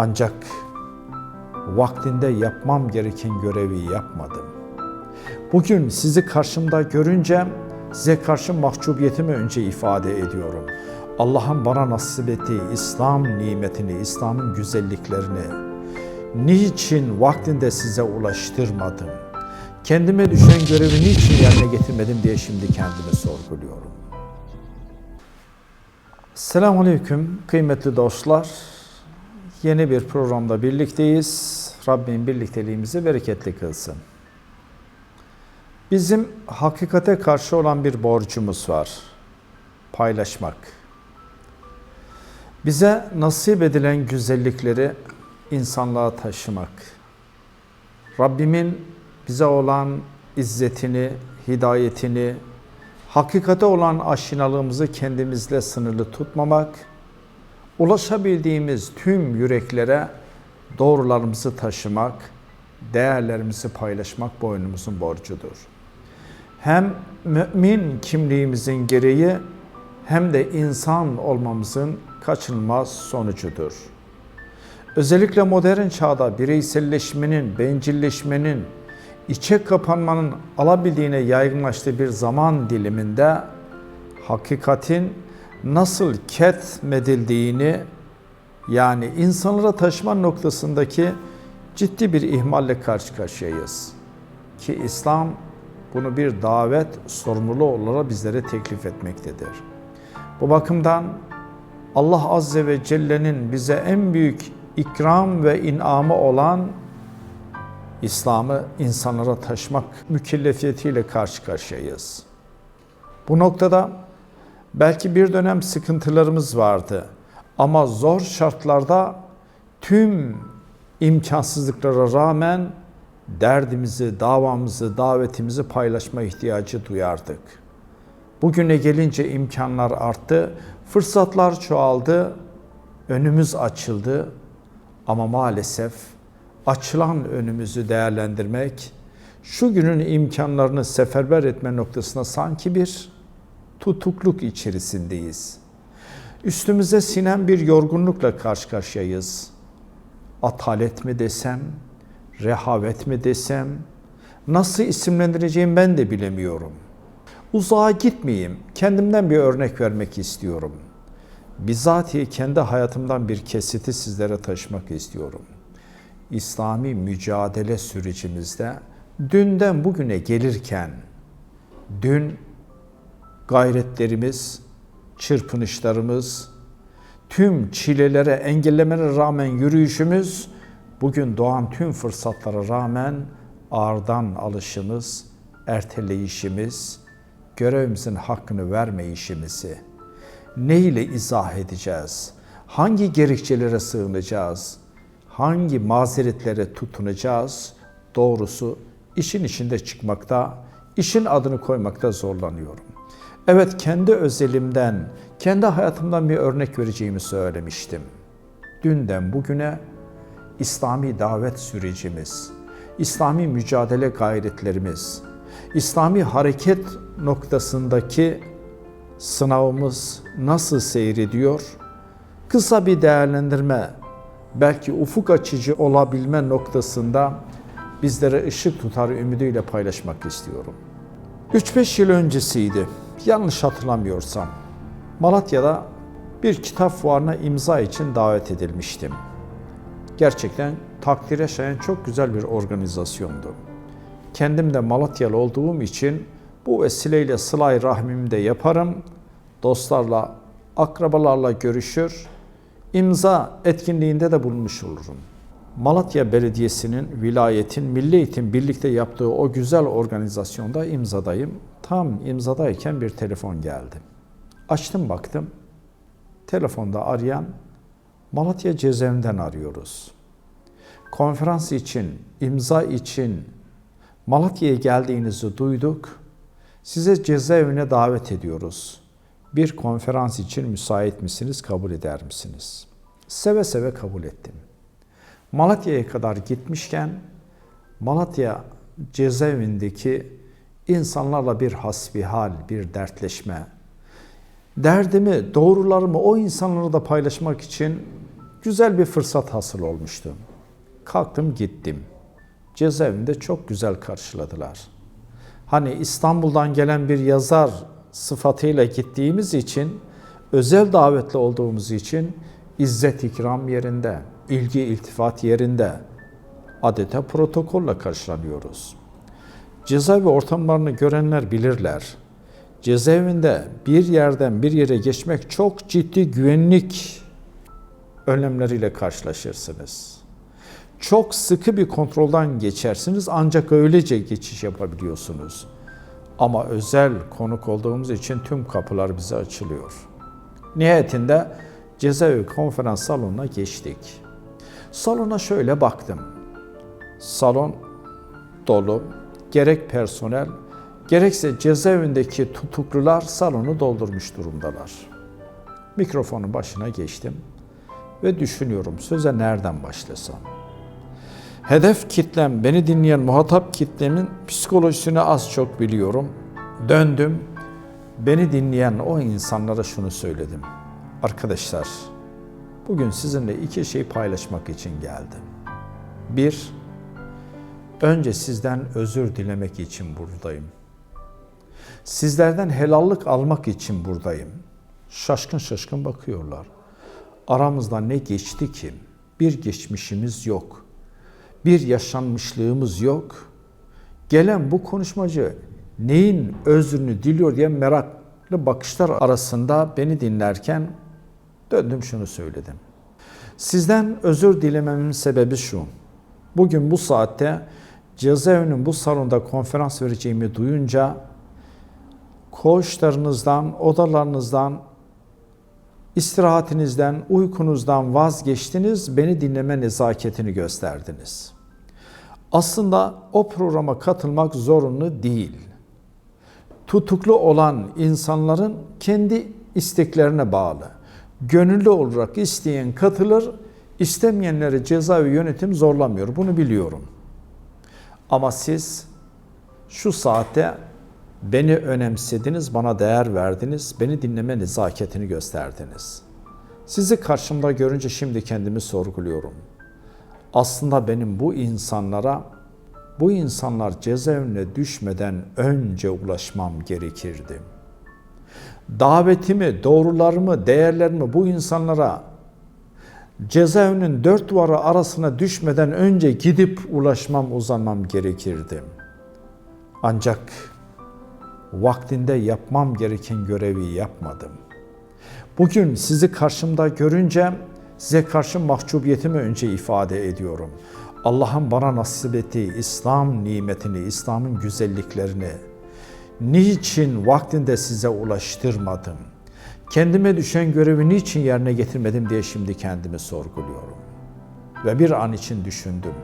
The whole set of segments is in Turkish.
Ancak vaktinde yapmam gereken görevi yapmadım. Bugün sizi karşımda görünce size karşı mahcubiyetimi önce ifade ediyorum. Allah'ın bana nasip ettiği İslam nimetini, İslam'ın güzelliklerini niçin vaktinde size ulaştırmadım? Kendime düşen görevi niçin yerine getirmedim diye şimdi kendimi sorguluyorum. Selamun Aleyküm kıymetli dostlar. Yeni bir programda birlikteyiz. Rabbim birlikteliğimizi bereketli kılsın. Bizim hakikate karşı olan bir borcumuz var. Paylaşmak. Bize nasip edilen güzellikleri insanlığa taşımak. Rabbimin bize olan izzetini, hidayetini, hakikate olan aşinalığımızı kendimizle sınırlı tutmamak, ulaşabildiğimiz tüm yüreklere doğrularımızı taşımak, değerlerimizi paylaşmak boynumuzun borcudur. Hem mümin kimliğimizin gereği hem de insan olmamızın kaçınılmaz sonucudur. Özellikle modern çağda bireyselleşmenin, bencilleşmenin, içe kapanmanın alabildiğine yaygınlaştığı bir zaman diliminde hakikatin nasıl ketmedildiğini yani insanlara taşıma noktasındaki ciddi bir ihmalle karşı karşıyayız. Ki İslam bunu bir davet sorumluluğu olarak bizlere teklif etmektedir. Bu bakımdan Allah Azze ve Celle'nin bize en büyük ikram ve inamı olan İslam'ı insanlara taşımak mükellefiyetiyle karşı karşıyayız. Bu noktada belki bir dönem sıkıntılarımız vardı ama zor şartlarda tüm imkansızlıklara rağmen derdimizi, davamızı, davetimizi paylaşma ihtiyacı duyardık. Bugüne gelince imkanlar arttı, fırsatlar çoğaldı, önümüz açıldı ama maalesef açılan önümüzü değerlendirmek, şu günün imkanlarını seferber etme noktasına sanki bir tutukluk içerisindeyiz. Üstümüze sinen bir yorgunlukla karşı karşıyayız. Atalet mi desem, rehavet mi desem, nasıl isimlendireceğim ben de bilemiyorum. Uzağa gitmeyeyim, kendimden bir örnek vermek istiyorum. Bizatihi kendi hayatımdan bir kesiti sizlere taşımak istiyorum. İslami mücadele sürecimizde dünden bugüne gelirken dün gayretlerimiz, çırpınışlarımız, tüm çilelere, engellemelere rağmen yürüyüşümüz, bugün doğan tüm fırsatlara rağmen ağırdan alışımız, erteleyişimiz, görevimizin hakkını vermeyişimizi ne ile izah edeceğiz? Hangi gerekçelere sığınacağız? Hangi mazeretlere tutunacağız? Doğrusu işin içinde çıkmakta, işin adını koymakta zorlanıyorum. Evet kendi özelimden, kendi hayatımdan bir örnek vereceğimi söylemiştim. Dünden bugüne İslami davet sürecimiz, İslami mücadele gayretlerimiz, İslami hareket noktasındaki sınavımız nasıl seyrediyor? Kısa bir değerlendirme, belki ufuk açıcı olabilme noktasında bizlere ışık tutar ümidiyle paylaşmak istiyorum. 3-5 yıl öncesiydi, yanlış hatırlamıyorsam. Malatya'da bir kitap fuarına imza için davet edilmiştim. Gerçekten takdire şayan çok güzel bir organizasyondu. Kendim de Malatyalı olduğum için bu vesileyle sılay rahmimi de yaparım. Dostlarla, akrabalarla görüşür, imza etkinliğinde de bulunmuş olurum. Malatya Belediyesi'nin, vilayetin, Milli Eğitim birlikte yaptığı o güzel organizasyonda imzadayım. Tam imzadayken bir telefon geldi. Açtım baktım. Telefonda arayan Malatya cezaevinden arıyoruz. Konferans için, imza için Malatya'ya geldiğinizi duyduk. Size cezaevine davet ediyoruz. Bir konferans için müsait misiniz, kabul eder misiniz? Seve seve kabul ettim. Malatya'ya kadar gitmişken Malatya cezaevindeki insanlarla bir hasbihal, bir dertleşme, derdimi, doğrularımı o insanlara da paylaşmak için güzel bir fırsat hasıl olmuştu. Kalktım gittim. Cezaevinde çok güzel karşıladılar. Hani İstanbul'dan gelen bir yazar sıfatıyla gittiğimiz için, özel davetli olduğumuz için izzet ikram yerinde, ilgi iltifat yerinde, adeta protokolle karşılanıyoruz. Cezaevi ortamlarını görenler bilirler. Cezaevinde bir yerden bir yere geçmek çok ciddi güvenlik önlemleriyle karşılaşırsınız. Çok sıkı bir kontroldan geçersiniz ancak öylece geçiş yapabiliyorsunuz. Ama özel konuk olduğumuz için tüm kapılar bize açılıyor. Nihayetinde cezaevi konferans salonuna geçtik. Salona şöyle baktım. Salon dolu. Gerek personel, gerekse cezaevindeki tutuklular salonu doldurmuş durumdalar. Mikrofonun başına geçtim ve düşünüyorum söze nereden başlasam. Hedef kitlem, beni dinleyen muhatap kitlemin psikolojisini az çok biliyorum. Döndüm, beni dinleyen o insanlara şunu söyledim. Arkadaşlar, bugün sizinle iki şey paylaşmak için geldim. Bir, önce sizden özür dilemek için buradayım. Sizlerden helallik almak için buradayım. Şaşkın şaşkın bakıyorlar. Aramızda ne geçti ki? Bir geçmişimiz yok. Bir yaşanmışlığımız yok. Gelen bu konuşmacı neyin özrünü diliyor diye meraklı bakışlar arasında beni dinlerken döndüm şunu söyledim. Sizden özür dilememin sebebi şu. Bugün bu saatte cezaevinin bu salonda konferans vereceğimi duyunca koğuşlarınızdan, odalarınızdan, istirahatinizden, uykunuzdan vazgeçtiniz, beni dinleme nezaketini gösterdiniz. Aslında o programa katılmak zorunlu değil. Tutuklu olan insanların kendi isteklerine bağlı. Gönüllü olarak isteyen katılır, istemeyenleri cezaevi yönetim zorlamıyor. Bunu biliyorum. Ama siz şu saatte beni önemsediniz, bana değer verdiniz, beni dinleme nezaketini gösterdiniz. Sizi karşımda görünce şimdi kendimi sorguluyorum. Aslında benim bu insanlara, bu insanlar cezaevine düşmeden önce ulaşmam gerekirdi. Davetimi, doğrularımı, değerlerimi bu insanlara cezaevinin dört duvarı arasına düşmeden önce gidip ulaşmam, uzanmam gerekirdi. Ancak vaktinde yapmam gereken görevi yapmadım. Bugün sizi karşımda görünce size karşı mahcubiyetimi önce ifade ediyorum. Allah'ın bana nasip ettiği İslam nimetini, İslam'ın güzelliklerini niçin vaktinde size ulaştırmadım? Kendime düşen görevi niçin yerine getirmedim diye şimdi kendimi sorguluyorum. Ve bir an için düşündüm.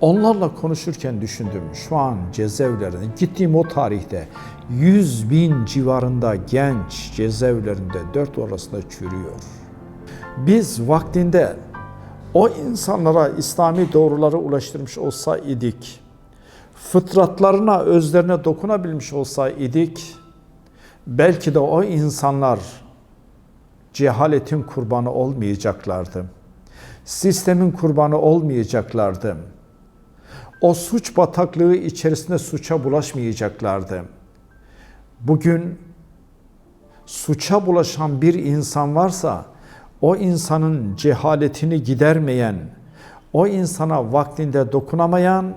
Onlarla konuşurken düşündüm şu an cezaevlerinde gittiğim o tarihte 100 bin civarında genç cezaevlerinde dört arasında çürüyor. Biz vaktinde o insanlara İslami doğruları ulaştırmış olsa idik, fıtratlarına, özlerine dokunabilmiş olsa idik, belki de o insanlar cehaletin kurbanı olmayacaklardı. Sistemin kurbanı olmayacaklardı o suç bataklığı içerisinde suça bulaşmayacaklardı. Bugün suça bulaşan bir insan varsa o insanın cehaletini gidermeyen, o insana vaktinde dokunamayan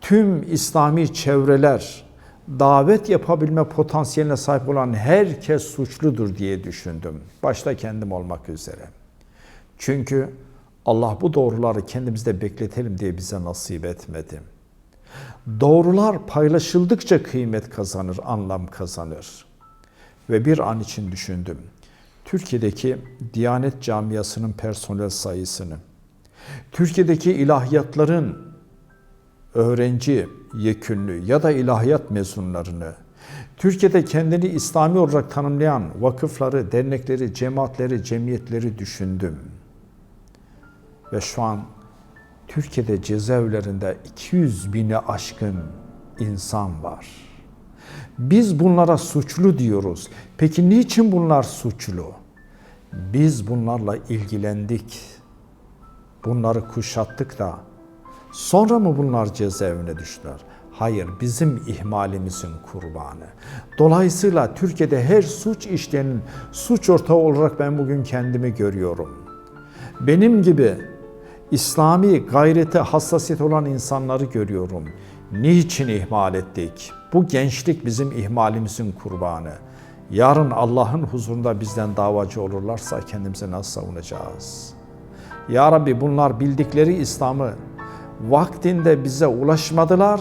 tüm İslami çevreler, davet yapabilme potansiyeline sahip olan herkes suçludur diye düşündüm. Başta kendim olmak üzere. Çünkü Allah bu doğruları kendimizde bekletelim diye bize nasip etmedi. Doğrular paylaşıldıkça kıymet kazanır, anlam kazanır. Ve bir an için düşündüm. Türkiye'deki Diyanet Camiası'nın personel sayısını, Türkiye'deki ilahiyatların öğrenci yekünlü ya da ilahiyat mezunlarını, Türkiye'de kendini İslami olarak tanımlayan vakıfları, dernekleri, cemaatleri, cemiyetleri düşündüm. Ve şu an Türkiye'de cezaevlerinde 200 bine aşkın insan var. Biz bunlara suçlu diyoruz. Peki niçin bunlar suçlu? Biz bunlarla ilgilendik. bunları kuşattık da sonra mı bunlar cezaevine düştüler? Hayır, bizim ihmalimizin kurbanı. Dolayısıyla Türkiye'de her suç işleyenin suç ortağı olarak ben bugün kendimi görüyorum. Benim gibi İslami gayrete hassasiyet olan insanları görüyorum. Niçin ihmal ettik? Bu gençlik bizim ihmalimizin kurbanı. Yarın Allah'ın huzurunda bizden davacı olurlarsa kendimizi nasıl savunacağız? Ya Rabbi bunlar bildikleri İslam'ı vaktinde bize ulaşmadılar.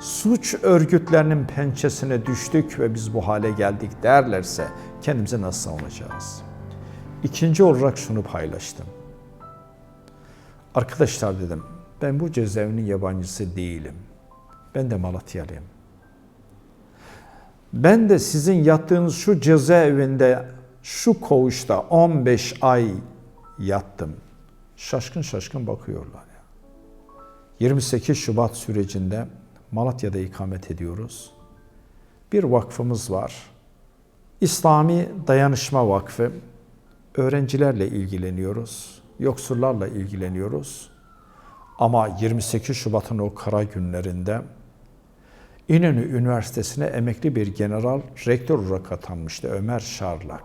Suç örgütlerinin pençesine düştük ve biz bu hale geldik derlerse kendimizi nasıl savunacağız? İkinci olarak şunu paylaştım. Arkadaşlar dedim, ben bu cezaevinin yabancısı değilim. Ben de Malatyalıyım. Ben de sizin yattığınız şu cezaevinde, şu koğuşta 15 ay yattım. Şaşkın şaşkın bakıyorlar. Ya. 28 Şubat sürecinde Malatya'da ikamet ediyoruz. Bir vakfımız var. İslami Dayanışma Vakfı. Öğrencilerle ilgileniyoruz yoksullarla ilgileniyoruz. Ama 28 Şubat'ın o kara günlerinde İnönü Üniversitesi'ne emekli bir general rektör olarak atanmıştı Ömer Şarlak.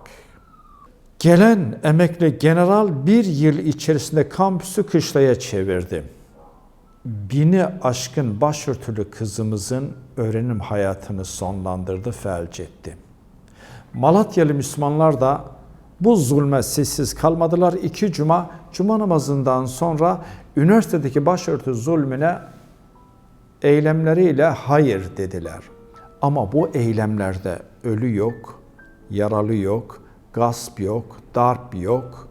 Gelen emekli general bir yıl içerisinde kampüsü kışlaya çevirdi. Bini aşkın başörtülü kızımızın öğrenim hayatını sonlandırdı, felç etti. Malatyalı Müslümanlar da bu zulme sessiz kalmadılar. İki cuma, cuma namazından sonra üniversitedeki başörtü zulmüne eylemleriyle hayır dediler. Ama bu eylemlerde ölü yok, yaralı yok, gasp yok, darp yok,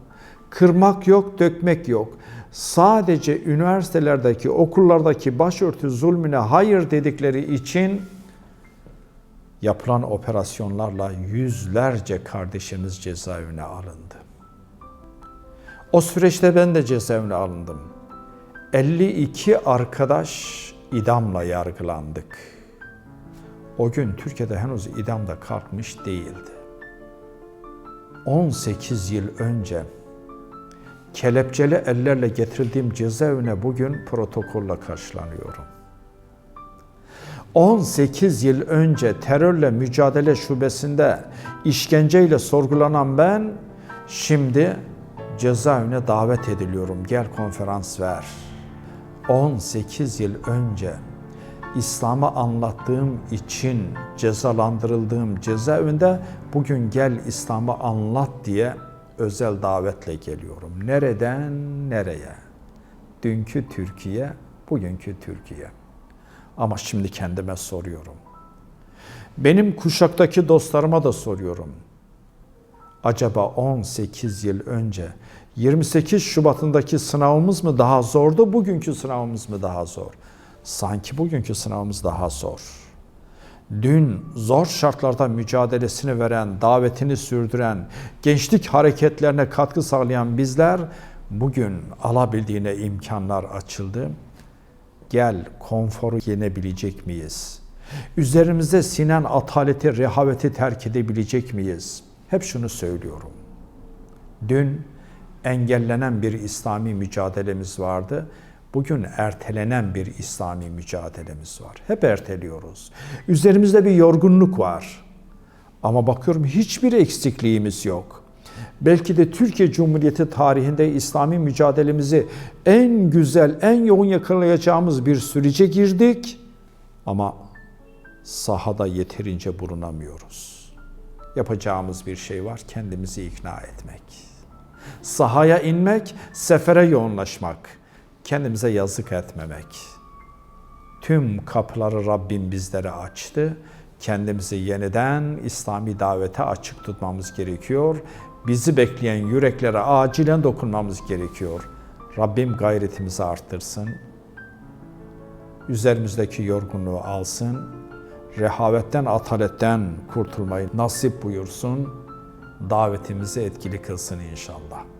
kırmak yok, dökmek yok. Sadece üniversitelerdeki, okullardaki başörtü zulmüne hayır dedikleri için yapılan operasyonlarla yüzlerce kardeşimiz cezaevine alındı. O süreçte ben de cezaevine alındım. 52 arkadaş idamla yargılandık. O gün Türkiye'de henüz idam da kalkmış değildi. 18 yıl önce kelepçeli ellerle getirdiğim cezaevine bugün protokolla karşılanıyorum. 18 yıl önce terörle mücadele şubesinde işkenceyle sorgulanan ben şimdi cezaevine davet ediliyorum. Gel konferans ver. 18 yıl önce İslam'ı anlattığım için cezalandırıldığım cezaevinde bugün gel İslam'ı anlat diye özel davetle geliyorum. Nereden nereye? Dünkü Türkiye, bugünkü Türkiye. Ama şimdi kendime soruyorum. Benim kuşaktaki dostlarıma da soruyorum. Acaba 18 yıl önce 28 Şubat'ındaki sınavımız mı daha zordu, bugünkü sınavımız mı daha zor? Sanki bugünkü sınavımız daha zor. Dün zor şartlarda mücadelesini veren, davetini sürdüren, gençlik hareketlerine katkı sağlayan bizler bugün alabildiğine imkanlar açıldı gel konforu yenebilecek miyiz? Üzerimizde sinen ataleti, rehaveti terk edebilecek miyiz? Hep şunu söylüyorum. Dün engellenen bir İslami mücadelemiz vardı. Bugün ertelenen bir İslami mücadelemiz var. Hep erteliyoruz. Üzerimizde bir yorgunluk var. Ama bakıyorum hiçbir eksikliğimiz yok. Belki de Türkiye Cumhuriyeti tarihinde İslami mücadelemizi en güzel, en yoğun yakalayacağımız bir sürece girdik. Ama sahada yeterince bulunamıyoruz. Yapacağımız bir şey var, kendimizi ikna etmek. Sahaya inmek, sefere yoğunlaşmak, kendimize yazık etmemek. Tüm kapıları Rabbim bizlere açtı. Kendimizi yeniden İslami davete açık tutmamız gerekiyor bizi bekleyen yüreklere acilen dokunmamız gerekiyor. Rabbim gayretimizi arttırsın. Üzerimizdeki yorgunluğu alsın. Rehavetten, ataletten kurtulmayı nasip buyursun. Davetimizi etkili kılsın inşallah.